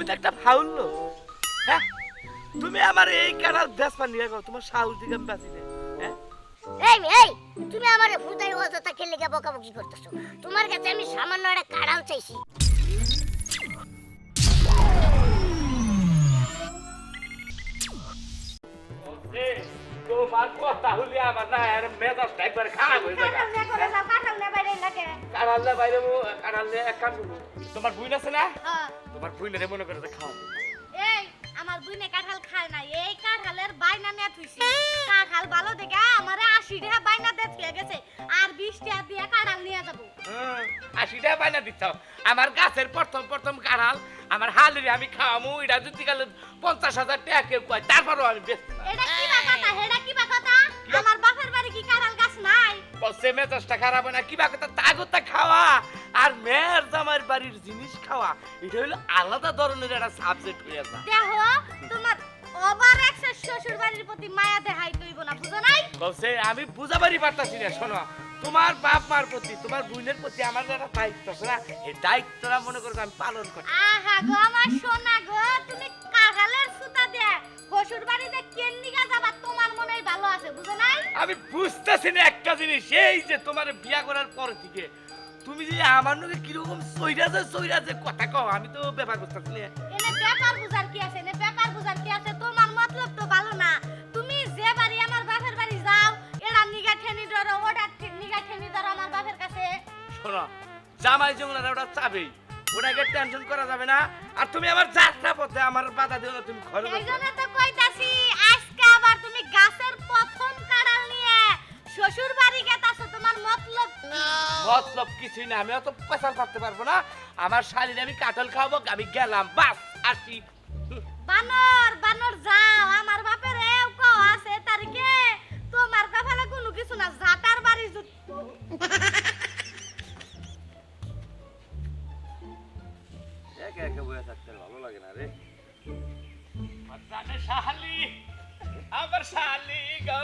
তুমি তো একটা ফাউল লোক। হ্যাঁ? তুমি আমার এই কাটাল দেশপা নিয়ে গো তোমার সাহস দিকে আমি বাঁচি না হ্যাঁ? এই এই তুমি আমার হুদাই অযথা খেলে গিয়ে বকাবকি করতেছো। তোমার কাছে আমি সামান্য একটা কাড়াল চাইছি। তোমার কথা হলি আমার না মেজাজটা একবার খারাপ হয়ে যায় কাটালে বাইরে কাটালে এক কাম করব। তোমার বুইন আছে না? তোমার বুইনের মনে করে যে খাও এই আমার বুইনে কাঁঠাল খায় না এই কাঁঠালের বাইনা নিয়ে থুইছি। কাঁঠাল ভালো দেখে আমারে আশি টাকা বাইনা দিয়ে থুয়ে গেছে। আর বিশ টাকা দিয়ে কাঁঠাল নিয়ে যাব। হুম, আশি টাকা পাইনা দিচ্ছ আমার গাছের প্রথম প্রথম কাঁঠাল আমার হালিরে আমি খাওয়ামু এটা যদি গেলে পঞ্চাশ হাজার টাকা কেউ কয় তারপরও আমি বেচতে না এটা কি বা কথা? হেডা কি কথা? আমার বাপের বাড়ি কি কাঁঠাল বসে মেজাজটা খারাপ হয় না কিবা কথা? তাগতা খাওয়া আর মেয়ের জামাইয়ের বাড়ির জিনিস খাওয়া এটা হলো আলাদা ধরনের একটা সাবজেক্ট হয়ে যায়। দেখো তোমার ওভার এক্সেস শ্বশুর বাড়ির প্রতি মায়া দেখাই তৈব না বুঝো নাই? বলছে আমি বুঝাবারই পারতাছি না শোনো তোমার বাপ মার প্রতি তোমার বোনের প্রতি আমার একটা দায়িত্ব আছে না এই দায়িত্বটা মনে করো আমি পালন করি। আহা গো আমার সোনা গো তুমি কাঁঠালের সুতা শ্বশুর বাড়িতে কেন যাবা তোমার মনেই ভালো আছে বুঝো নাই? আমি বুঝতেছি না একটা জিনিস এই যে তোমার বিয়া করার পর থেকে তুমি যে আমার নগে কীরকম সইরাজে সইরাজে কথা কও আমি তো ব্যাপার বুঝতেছি না। এনে পেপার বুঝার কি আছে এনে পেপার বুঝার কি আছে তোমার মতলব তো ভালো না। তুমি যে বাড়ি আমার বাপের বাড়ি যাও এরা নিগা ঠেনি ধরো ওটা নিগা ঠেনি ধরো আমার বাপের কাছে। শোনো জামাই জঙ্গলার ওটা চাবেই। ওটাকে টেনশন করা যাবে না। আর তুমি আমার যাত্রা পথে আমার বাধা দিও না তুমি ঘরে এই। জন্য তো কইতাছি আজকে আবার তুমি গাছের প্রথম কাড়াল নিয়ে শ্বশুর বাড়ি গেতাছো তোমার মতলব কি? মতলব কিছুই না আমি অত পেশাল করতে পারব না। আমার শাড়ির আমি কাটল খাওয়াবো আমি গেলাম বাস আসি। বানর বানর যাও। আমার বাপের এও কও আছে তারিখে তোমার কপালে কোনো কিছু না জাতার বাড়ি জুত- একা একা বয়ে থাকতে ভালো লাগে না রে। শালি আমার শালি গো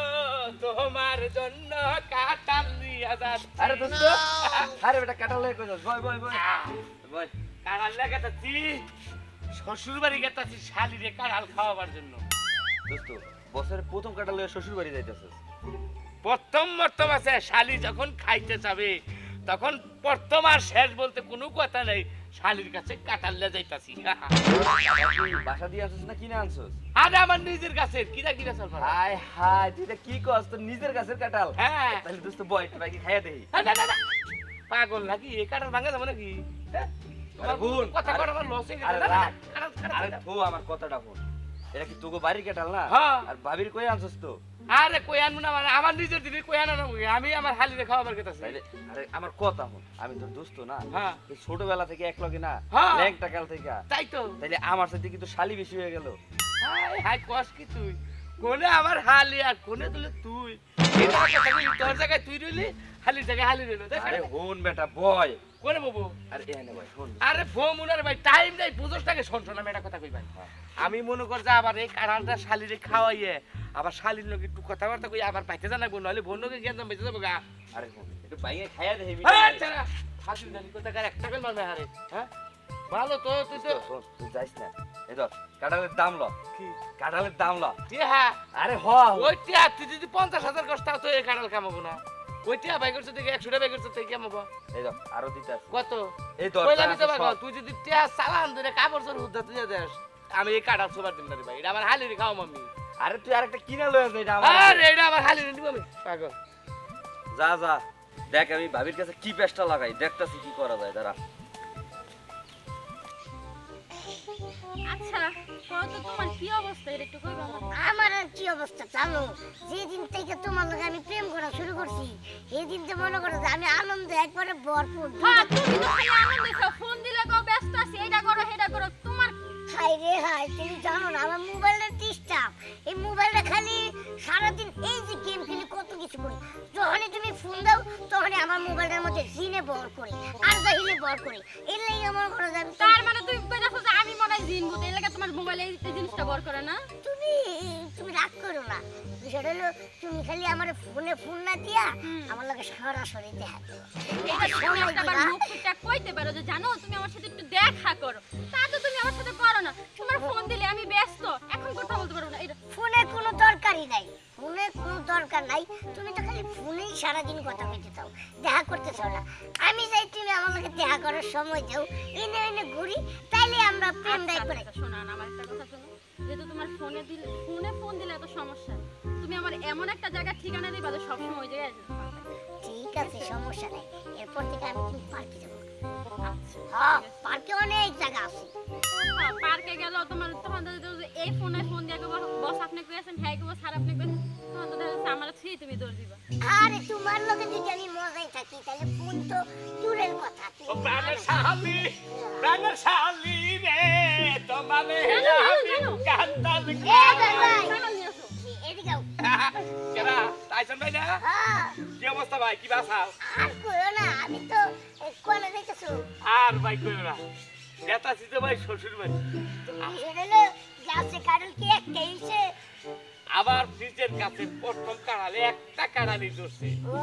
তোমার জন্য কাটাল নিয়ে আরে দোস্ত আরে বেটা কাটা লাগে কই বয় বয় বয়। বয়। কাড়াল লেগেছি শ্বশুর বাড়ি গেতাছি শালিরে কাড়াল খাওয়াবার জন্য। দোস্ত বছরের প্রথম কাটা লয়ে শ্বশুর বাড়ি যাইতেছিস। প্রথম প্রথম আছে শালি যখন খাইতে যাবে তখন প্রথম আর শেষ বলতে কোনো কথা নেই। শালির কাছে কাটাল্লে যাইতাছি। বাসা দিয়ে আনছিস না কিনে আনছিস? আরে আমার নিজের কাছে কিরা কিরা চল হাই হাই তুই কি কস? তোর নিজের গাছের কাটাল হ্যাঁ। তাহলে দোস্ত বয় একটু বাইকে খাইয়া দেই না, না, না, না। পাগল নাকি? এই কাটাল ভাঙা যাবে নাকি? হ্যাঁ? আরে কথা আরে- কর আমার লস হয়ে গেছে। আরে তো আমার কথাটা শোন। এটা কি তোকে বাড়ির কাটাল না? হ্যাঁ। আর ভাবির কই আনছিস তো? আরে আনব না মানে আমার নিজের দিদি কই আনো না আমি আমার হালিরে খাওয়াবার কথা তাইলে আরে আমার কথা শোন আমি তোর দোস্ত না হ্যাঁ। ছোটবেলা থেকে এক লগে না হ্যাঁ। ল্যাংটা কাল থেকে। তাই তো। তাইলে আমার সাথে কিন্তু শালি বেশি হয়ে গেল। হাই হাই কস কি তুই? কোনে আমার হালি আর কোনে তুলে তুই? তো তোর জায়গায় তুই রইলি হালির জায়গায় হালি রইল আরে হন বেটা বয়। কোনে বাবু? আরে এনে ভাই শোন। আরে ফোমুনার ভাই টাইম নাই পুজোর টাকে শোন শোন আমি একটা কথা কই ভাই। আমি মনে কর যে আবার এই কাঁড়ালটা শালিরে খাওয়াইয়ে আবার শালির লোক একটু কথাবার্তা কই আবার পাইতে জানাব নইলে বোন লোকে জ্ঞান বেঁচে যাব গা। আরে একটু খাইয়া হ্যাঁ জানি কোথাকার একটা বেল মারবে হারে হ্যাঁ? ভালো তো তুই তো তুই যাইস না। এই ধর কাঁঠালের দাম ল। কি? কাঁঠালের দাম ল। কি হ্যাঁ? আরে হ। ওইটা তুই যদি পঞ্চাশ হাজার কষ্ট তো এই কাঁড়াল কামাবো না। বাই করছ থেকে একশো টাকা বাই করছ তুই কামাবো এই দাও আরও দিতে কত? এই ধর কইলাম আছে তো বাবা তুই যদি টিয়া চালান ধরে কাপড় চোর হুদ্দা তুই আমি এই কাটা সবার দিন না ভাই এটা আমার হালিরে খাও মামি আরে তুই আরেকটা কিনা লয়ে যা এটা আমার আরে এটা আমার হালিরে দিব আমি পাগল। যা যা। দেখ আমি ভাবির কাছে কি পেস্টা লাগাই দেখতাছি কি করা যায় দাঁড়া। আচ্ছা তো তোমার কি অবস্থা? এটা একটু কইবা আমার আমার আর কি অবস্থা জানো? যেদিন থেকে তোমার লগে আমি প্রেম করা শুরু করছি সেদিন তো মনে করো যে আমি আনন্দে একবারে ভরপুর। হ্যাঁ তুমি তো খালি আনন্দ খাও ফোন দিলে কও ব্যস্ত আছি এটা করো সেটা করো তোমার হাই রে হাই তুমি জানো না আমার ডিস্টার্ব। এই মোবাইলটা খালি সারাদিন এই যে গেম খেলি কিছু বলি যখনই তুমি ফোন দাও তখন আমার মোবাইলের মধ্যে জিনে বর করে আর জাহিলে বর করে। এলাই আমার ঘরে যাবে তার মানে তুই বলছো যে আমি মনে জিন বুঝ এলাকা তোমার মোবাইলে এই জিনিসটা বর করে না? তুমি তুমি রাগ করো না। বিষয়টা হলো তুমি খালি আমার ফোনে ফোন না দিয়া আমার লাগে সরাসরি দেখা কইতে পারো যে জানো তুমি আমার সাথে একটু দেখা করো। তা তো তুমি আমার সাথে করো না। তোমার ফোন দিলে আমি ব্যস্ত। এখন কথা বলতে পারব না। ফোনে কোনো দরকারই নাই। দরকার নাই। তুমি তো খালি ফোনেই সারাদিন কথা কইতে চাও দেখা করতে চাও না। আমি চাই তুমি আমাকে দেখা করার সময় দাও। এনে এনে ঘুরি তাইলে আমরা প্রেম আচ্ছা, দায় করে আচ্ছা, শোনো না, আমার একটা কথা শোনো যেহেতু তোমার ফোনে দিলে ফোনে ফোন দিলে এত সমস্যা। তুমি আমার এমন একটা জায়গার ঠিকানা দিবা যে সবসময় ওই জায়গায় ঠিক আছে সমস্যা নাই। এরপর থেকে আমি তুমি পার্কে যাব। হ্যাঁ পার্কে অনেক জায়গা আছে। পার্কে গেল তোমার তখন তো এই ফোনে ফোন দিয়ে বস আপনি কইছেন হ্যাঁ কেবল স্যার আপনি কইছেন তখন তো দেখা আমার ছি তুমি দৌড় দিবা। আরে তোমার লোকে যদি আমি মজাই থাকি তাহলে ফোন তো দূরের কথা ও প্রাণের শালি প্রাণের শালি রে তোমারে আমি জানো। কান্দাল এ ভাই চলো নিয়ে আসো। এদিকে আও। কেরা টাইসন ভাই না? হ্যাঁ। কি অবস্থা ভাই কি বাসাও আর করো না আমি তো আর ভাই কইও না। ভাই শ্বশুর গাছে কারণ কি একটা হইছে আবার নিজের কাছে প্রথম কাড়ালে একটা কাড়ালি ধরছে। ও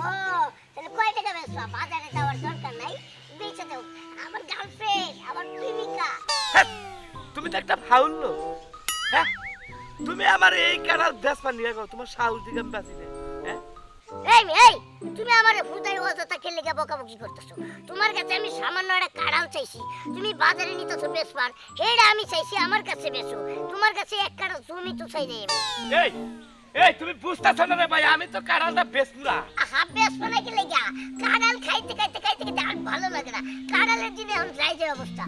তাহলে কয় টাকা বেচবা? বাজারে যাওয়ার দরকার নাই। বেচে দাও আমার গার্লফ্রেন্ড আমার প্রেমিকা। হ্যাঁ, তুমি তো একটা ফাউল লোক। হ্যাঁ তুমি আমার এই কাড়াল বেসপা নিয়ে তোমার সাহস দিকে আমি বাঁচি না হ্যাঁ? এই মেয়ে, এই! তুমি আমার হুদাই অযথা খেলে গিয়ে বকাবকি করতেছো। তোমার কাছে আমি সামান্য একটা কাড়াও চাইছি। তুমি বাজারে নিতেছো বেচবার এটা আমি চাইছি আমার কাছে বেচো তোমার কাছে এক কাড়া জমি তো চাই নেই এই তুমি বুঝতেছো না রে ভাই আমি তো কাড়ালটা বেচবো না হাফ বেচবো নাকি লেগা? কাড়াল খাইতে খাইতে খাইতে খাইতে আর ভালো লাগে না। কাড়ালের দিনে এখন যাই যে অবস্থা।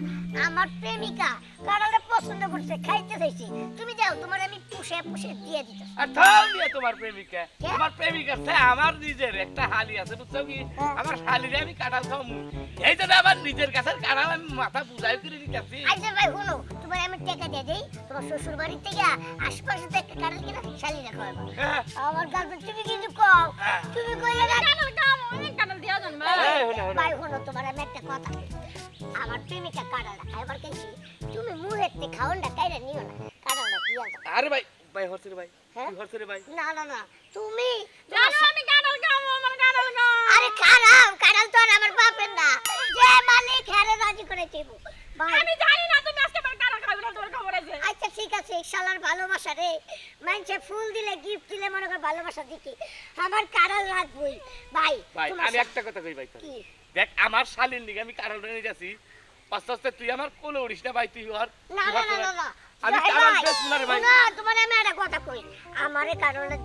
আমার প্রেমিকা কাড়ালটা পছন্দ করছে খাইতে চাইছি। তুমি যাও তোমার আমি পুষে পুষে দিয়ে দিতে আর থাও নিয়ে তোমার প্রেমিকা। তোমার প্রেমিকার চেয়ে আমার নিজের একটা হালি আছে বুঝছ কি? আমার হালিরে আমি কাঁঠাল খাওয়ামু এই জন্য আমার নিজের কাছে কাঁঠাল আমি মাথা বুঝাই করে দিতেছি আচ্ছা ভাই শুনো তোমার আমি টাকা দিয়ে দেই। তোমার শ্বশুর বাড়ির থেকে আশপাশে কিনা শালি রাখো হ্যাঁ, আমার। গার্লফ্রেন্ড তুমি কিন্তু কও হ্যাঁ। তুমি কইলে না কানাল কাম অনেক কানাল দিয়া যান ভাই। হলো, হলো। ভাই শুনো তোমার আমি একটা কথা আমার প্রেমিকা কাড়ালটা খাইবার কেছি। তুমি মুহের তে খাওনটা কাইরা নিও না কাড়ালটা দিয়া যাও আরে ভাই ভাই হচ্ছে ভাই। হ্যাঁ? ভাই। না না না তুমি জানো আমি কানাল কাম আমার কানাল কাম আরে খারাপ কাড়াল তো আমার বাপের না। যে মালিক হ্যারে রাজি করে দিব। আমি জানি না তুমি আজকে আমার কানাল খাবে না তোমার খবর আছে আচ্ছা ঠিক আছে শালার ভালোবাসা রে মানুষে ফুল দিলে গিফট দিলে মনে কর ভালোবাসা দিকে আমার কাড়াল লাগবই ভাই ভাই আমি একটা কথা কই ভাই দেখ আমার শালির দিকে আমি কাঁঠালটা নিয়ে যাচ্ছি আস্তে আস্তে তুই আমার কোলে উড়িস না ভাই তুই আর না না না না আমি কাঁঠাল ভাই, না তোমার আমি একটা কথা কই আমারে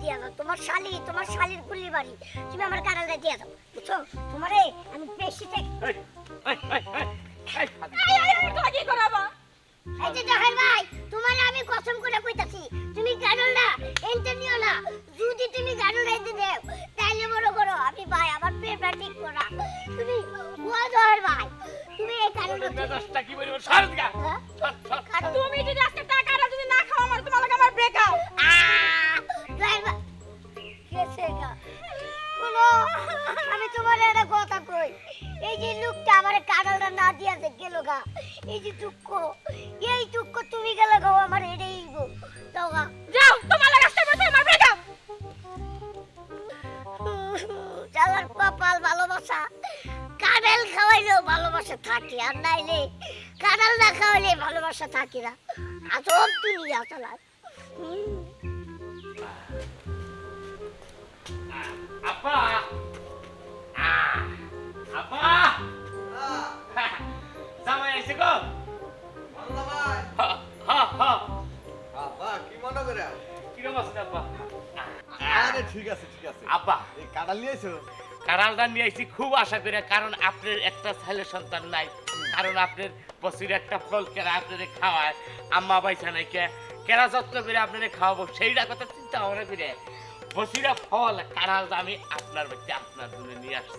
দিয়া দাও তোমার শালি তোমার শালির গুলি বাড়ি তুমি আমার কারণটা দিয়া দাও বুঝছ তোমারে আমি বেশি থেকে এই, এই, এই, এই, এই। এই এই করাবো এই যে জাহের ভাই তোমার আমি এই লোকটা আমার কাগলটা না দিয়া যে গেল গা। এই যে দুঃখ এই দুঃখ তুমি গেলে গো আমার এটাই গো। দাও গা। যাও তোমার আজকে বসে আমার ব্রেকআপ চালার কপাল ভালোবাসা। কাঁঠাল খাওয়াইলেও ভালোবাসা থাকে আর নাইলে কাঁঠাল না খাওয়াইলে ভালোবাসা থাকে না। আসল দুনিয়া চালার আপা কারালটা নিয়ে আইছি খুব আশা করে, কারণ আপনার একটা ছেলে সন্তান নাই, কারণ আপনার বছরে একটা ফল কেনা আপনার খাওয়ায়, আম্মা বাইসা নাই কে কেনা যত্ন করে আপনার খাওয়াবো, সেইটা কথা চিন্তা ভাবনা করে বসিরা আমি আপনার বাড়িতে আপনার জন্য নিয়ে আসছি।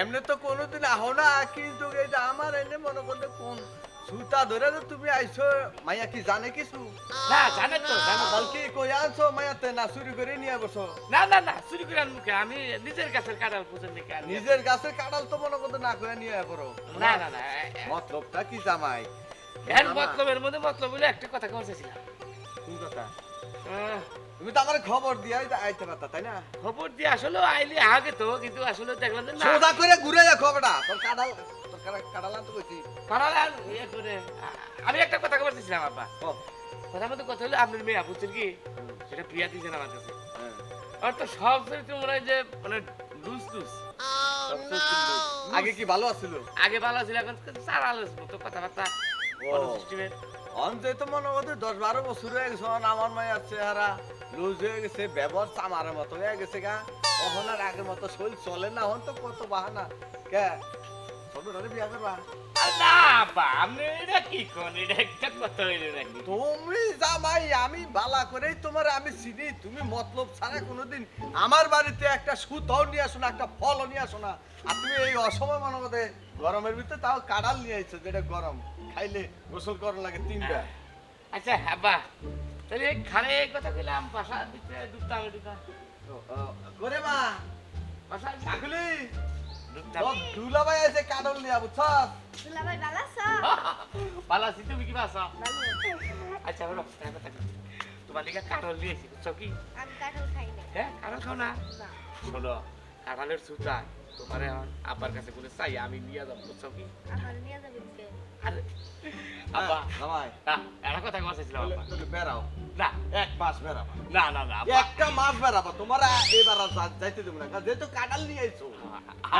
এমনি তো কোনোদিন আহ না, কিন্তু আমার এনে মনে করতে কোন সুতা ধরে তো তুমি আইছো মাইয়া কি জানে কিছু? না জানেন তো জানো? বালকি কই আনছো মাইয়াতে না চুরি করে নিয়ে বসো। না না না চুরি করে আনব কে? আমি নিজের কাছের কাঁঠাল দিকে আনি নিজের গাছের কাঁঠাল তো মনে করতে না করে নিয়ে পড়ো না না না মতলবটা কি জামাই? এর মতলবের মধ্যে মতলব বলে একটা কথা বলতেছিলাম কোন কথা? তুমি তো আমার খবর দিয়ে আইতে পারতা তাই না? খবর দিয়ে আসলে আইলি আগে তো কিন্তু আসলে দেখলাম না। সোজা করে ঘুরে যা খবরটা তোর কাঁঠাল। কইছি। ইয়ে করে। আমি একটা কথা বলতেছিলাম আব্বা। কথার মধ্যে কথা হলো আপনার মেয়ে বুঝছেন কি সেটা প্রিয়া দিয়েছেন আমার কাছে। হ্যাঁ। আর তো সব চরিত্র মনে হয় যে মানে লুজ লুজ। loose। আগে কি ভালো আছিল? আগে ভালো ছিল এখন চারালের মতো কথাবার্তা তো মনে দশ বারো বছর হয়ে গেছে আমার মায়ের চেহারা লুজ হয়ে গেছে ব্যবহার চামারের মতো হয়ে গেছে গা। তখন আর আগের মতো শরীর চলে না এখন তো কত বাহানা। কে? না বা আপনি এটা কি কোন? এটা একটা কথা হইল নাকি? তুমি জামাই আমি বালা করেই তোমার আমি চিনি। তুমি মতলব ছাড়া কোনোদিন আমার বাড়িতে একটা সুতাও নিয়ে আসো না একটা ফলও নিয়ে আসো না। আর তুমি এই অসময় মনে করতে গরমের ভিতরে তাও কাঁড়াল নিয়ে আইছো যেটা গরম। খাইলে গোসল করা লাগে তিনটা। আচ্ছা আব্বা তাহলে খালে এই কথা কইলাম বাসা দিতে দুধ করে মা। বাসা ছাগলি দুলাভাই। আছে কাঁড়ল নিয়ে বুঝছস? দুলাভাই ভালো আছো? ভালো আছি তুমি কি বাসা আচ্ছা বলো কথা। তোমার বুঝছ কি? আমি কাঁঠাল খাই না হ্যাঁ খাও না। না। শোনো কাঁঠালের সুতা তোমার আব্বার কাছে বলে চাই আমি নিয়ে যাব বুঝছ কি? আরে আব্বা। জামাই। একটা কথা কথা আব্বা। তুমি বেরাও না। এক মাস বেরাবা না না না একটা মাস বেরাবা তোমার এবার যাইতে দেবো না। যেহেতু কাঁঠাল নিয়ে আইছো।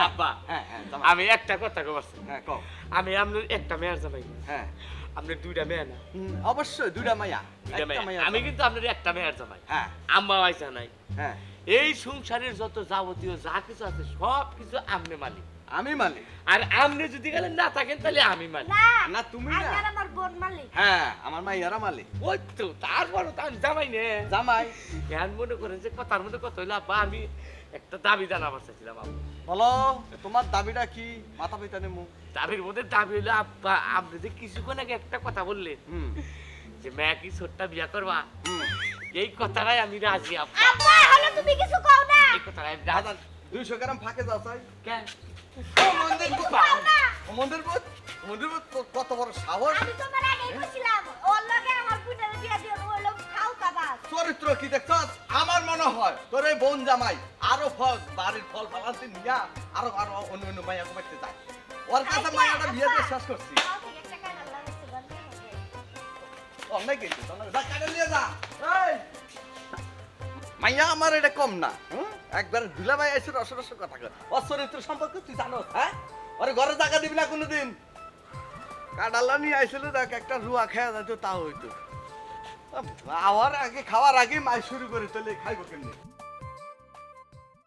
আব্বা। হ্যাঁ হ্যাঁ জামাই। আমি একটা কথা কবাছি হ্যাঁ কও। আমি আপনার একটা মেয়ের জামাই। হ্যাঁ। আপনার দুইটা মেয়ে না? অবশ্যই দুইটা মাইয়া আমি কিন্তু আপনার একটা মেয়ের জামাই। হ্যাঁ। আম্মা পয়সা নাই। হ্যাঁ। এই সংসারের যত যাবতীয় যা কিছু আছে সব কিছু আপনি মালিক। আমি মালিক। আর আপনি যদি গেলে না থাকেন তাহলে আমি মালিক। না না তুমি আমি না আমার বোন মালিক। হ্যাঁ আমার মাইয়ারা মালিক। ওই তো তারপরও তো আমি জামাই নে। জামাই। এখন মনে করেন যে কথার মধ্যে কথা হইল আব্বা আমি একটা দাবি জানাবার চাইছিলাম আব্বা। বলো তোমার দাবিটা কি? মাথা পিতা নেমু। দাবির মধ্যে দাবি হইল আব্বা আপনি যে কিছুক্ষণ আগে একটা কথা বললেন হুম। যে মেয়ে কি ছোট্টা বিয়া করবা? এই কথাটাই আমি রাজি আব্বা। আব্বা হলে তুমি কিছু কও না। এই কথাটাই আমি দাদা রাজি দুইশো গ্রাম ফাঁকে যাও চাই কেন? ও মন্দির ও মন্দির বোধ মন্দির বোধ কত বড় সাহস। আমি তোমার আগেই কইছিলাম ওর লগে আমার বোনের বিয়া দিয়ে ওর লোক খাও কাবাস চরিত্র কি দেখছস? আমার মনে হয় তোর এই বোন জামাই আরও ফল বাড়ির ফল ফালান্তি নিয়া আরও আরও অন্য অন্য মাইয়া কমাইতে যায়। ওর কাছে মাইয়াটা বিয়ে দিয়ে শেষ করছি। অনেক কিছু যা কাটে নিয়ে যা। মাইয়া, আমার এটা কম না একবার দুলা ভাই এসে রস রস কথা কর ওর চরিত্র সম্পর্কে তুই জানো হ্যাঁ? ওরে ঘরে জায়গা দিবি না কোনোদিন। কাডাল্লা নিয়ে আইছিল, দেখ, একটা রুয়া খেয়া যাইতো তাও হইতো। আওয়ার আগে খাওয়ার আগে মাই শুরু করে, তাহলে খাইব কেমনি?